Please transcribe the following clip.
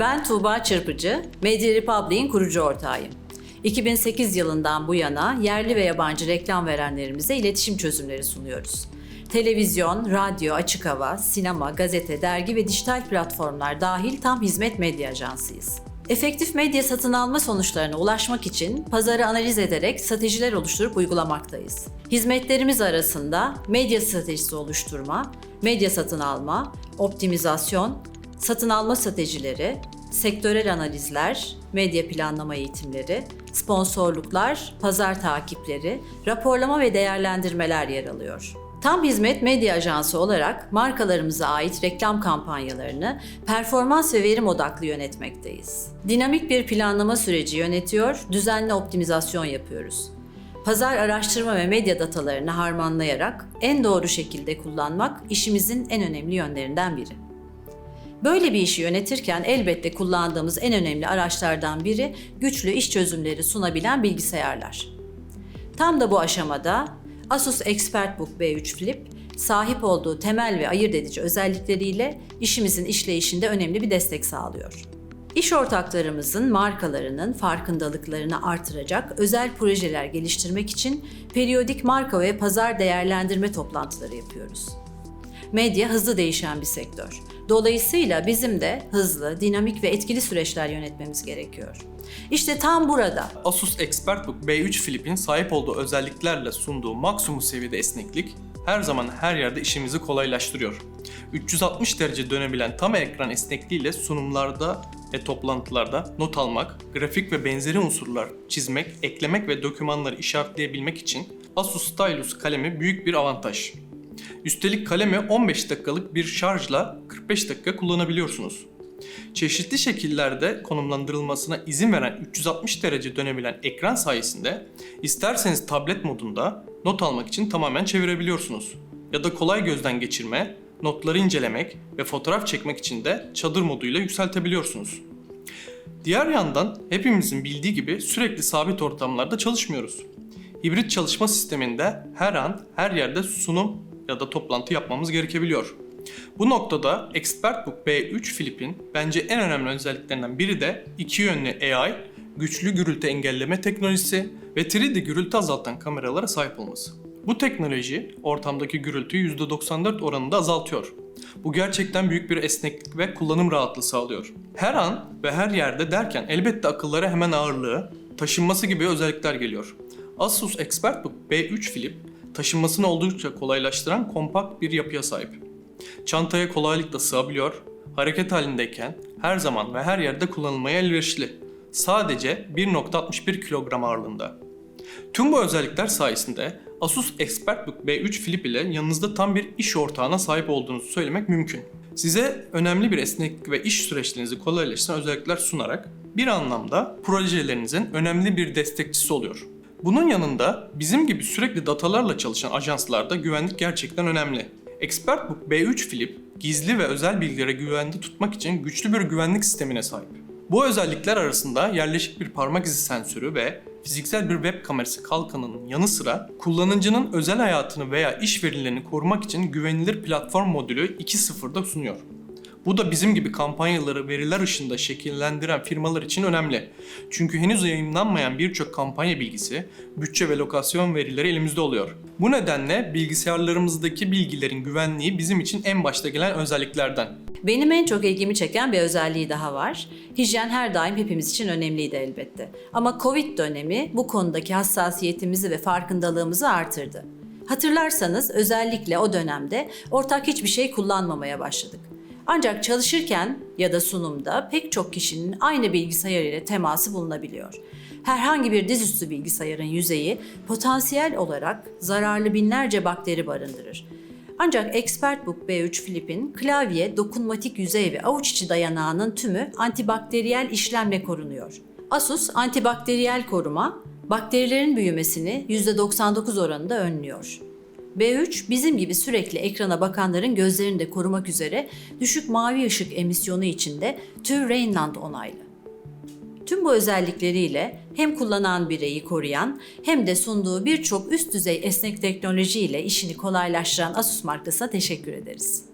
Ben Tuğba Çırpıcı, Media Republic'in kurucu ortağıyım. 2008 yılından bu yana yerli ve yabancı reklam verenlerimize iletişim çözümleri sunuyoruz. Televizyon, radyo, açık hava, sinema, gazete, dergi ve dijital platformlar dahil tam hizmet medya ajansıyız. Efektif medya satın alma sonuçlarına ulaşmak için pazarı analiz ederek stratejiler oluşturup uygulamaktayız. Hizmetlerimiz arasında medya stratejisi oluşturma, medya satın alma, optimizasyon, satın alma stratejileri, sektörel analizler, medya planlama eğitimleri, sponsorluklar, pazar takipleri, raporlama ve değerlendirmeler yer alıyor. Tam Hizmet Medya Ajansı olarak markalarımıza ait reklam kampanyalarını performans ve verim odaklı yönetmekteyiz. Dinamik bir planlama süreci yönetiyor, düzenli optimizasyon yapıyoruz. Pazar araştırma ve medya datalarını harmanlayarak en doğru şekilde kullanmak işimizin en önemli yönlerinden biri. Böyle bir işi yönetirken elbette kullandığımız en önemli araçlardan biri güçlü iş çözümleri sunabilen bilgisayarlar. Tam da bu aşamada Asus ExpertBook B3 Flip sahip olduğu temel ve ayırt edici özellikleriyle işimizin işleyişinde önemli bir destek sağlıyor. İş ortaklarımızın markalarının farkındalıklarını artıracak özel projeler geliştirmek için periyodik marka ve pazar değerlendirme toplantıları yapıyoruz. Medya hızlı değişen bir sektör. Dolayısıyla bizim de hızlı, dinamik ve etkili süreçler yönetmemiz gerekiyor. İşte tam burada Asus ExpertBook B3 Flip'in sahip olduğu özelliklerle sunduğu maksimum seviyede esneklik her zaman her yerde işimizi kolaylaştırıyor. 360 derece dönebilen tam ekran esnekliğiyle sunumlarda ve toplantılarda not almak, grafik ve benzeri unsurlar çizmek, eklemek ve dokümanları işaretleyebilmek için Asus Stylus kalemi büyük bir avantaj. Üstelik kalemi 15 dakikalık bir şarjla 45 dakika kullanabiliyorsunuz. Çeşitli şekillerde konumlandırılmasına izin veren 360 derece dönebilen ekran sayesinde isterseniz tablet modunda not almak için tamamen çevirebiliyorsunuz. Ya da kolay gözden geçirme, notları incelemek ve fotoğraf çekmek için de çadır moduyla yükseltebiliyorsunuz. Diğer yandan hepimizin bildiği gibi sürekli sabit ortamlarda çalışmıyoruz. Hibrit çalışma sisteminde her an her yerde sunum ya da toplantı yapmamız gerekebiliyor. Bu noktada ExpertBook B3 Flip'in bence en önemli özelliklerinden biri de iki yönlü AI, güçlü gürültü engelleme teknolojisi ve 3D gürültü azaltan kameralara sahip olması. Bu teknoloji ortamdaki gürültüyü %94 oranında azaltıyor. Bu gerçekten büyük bir esneklik ve kullanım rahatlığı sağlıyor. Her an ve her yerde derken elbette akıllara hemen ağırlığı, taşınması gibi özellikler geliyor. Asus ExpertBook B3 Flip taşınmasını oldukça kolaylaştıran kompakt bir yapıya sahip. Çantaya kolaylıkla sığabiliyor, hareket halindeyken her zaman ve her yerde kullanılmaya elverişli. Sadece 1.61 kilogram ağırlığında. Tüm bu özellikler sayesinde Asus ExpertBook B3 Flip ile yanınızda tam bir iş ortağına sahip olduğunuzu söylemek mümkün. Size önemli bir esneklik ve iş süreçlerinizi kolaylaştıran özellikler sunarak bir anlamda projelerinizin önemli bir destekçisi oluyor. Bunun yanında bizim gibi sürekli datalarla çalışan ajanslarda güvenlik gerçekten önemli. ExpertBook B3 Flip gizli ve özel bilgilere güvende tutmak için güçlü bir güvenlik sistemine sahip. Bu özellikler arasında yerleşik bir parmak izi sensörü ve fiziksel bir web kamerası kalkanının yanı sıra kullanıcının özel hayatını veya iş verilerini korumak için güvenilir platform modülü 2.0'da sunuyor. Bu da bizim gibi kampanyaları veriler ışığında şekillendiren firmalar için önemli. Çünkü henüz yayınlanmayan birçok kampanya bilgisi, bütçe ve lokasyon verileri elimizde oluyor. Bu nedenle bilgisayarlarımızdaki bilgilerin güvenliği bizim için en başta gelen özelliklerden. Benim en çok ilgimi çeken bir özelliği daha var. Hijyen her daim hepimiz için önemliydi elbette. Ama Covid dönemi bu konudaki hassasiyetimizi ve farkındalığımızı artırdı. Hatırlarsanız özellikle o dönemde ortak hiçbir şey kullanmamaya başladık. Ancak çalışırken ya da sunumda pek çok kişinin aynı bilgisayar ile teması bulunabiliyor. Herhangi bir dizüstü bilgisayarın yüzeyi potansiyel olarak zararlı binlerce bakteri barındırır. Ancak ExpertBook B3 Flip'in klavye, dokunmatik yüzey ve avuç içi dayanağının tümü antibakteriyel işlemle korunuyor. Asus antibakteriyel koruma, bakterilerin büyümesini %99 oranında önlüyor. B3 bizim gibi sürekli ekrana bakanların gözlerini de korumak üzere düşük mavi ışık emisyonu içinde TÜV Rheinland onaylı. Tüm bu özellikleriyle hem kullanan bireyi koruyan hem de sunduğu birçok üst düzey esnek teknolojiyle işini kolaylaştıran Asus markasına teşekkür ederiz.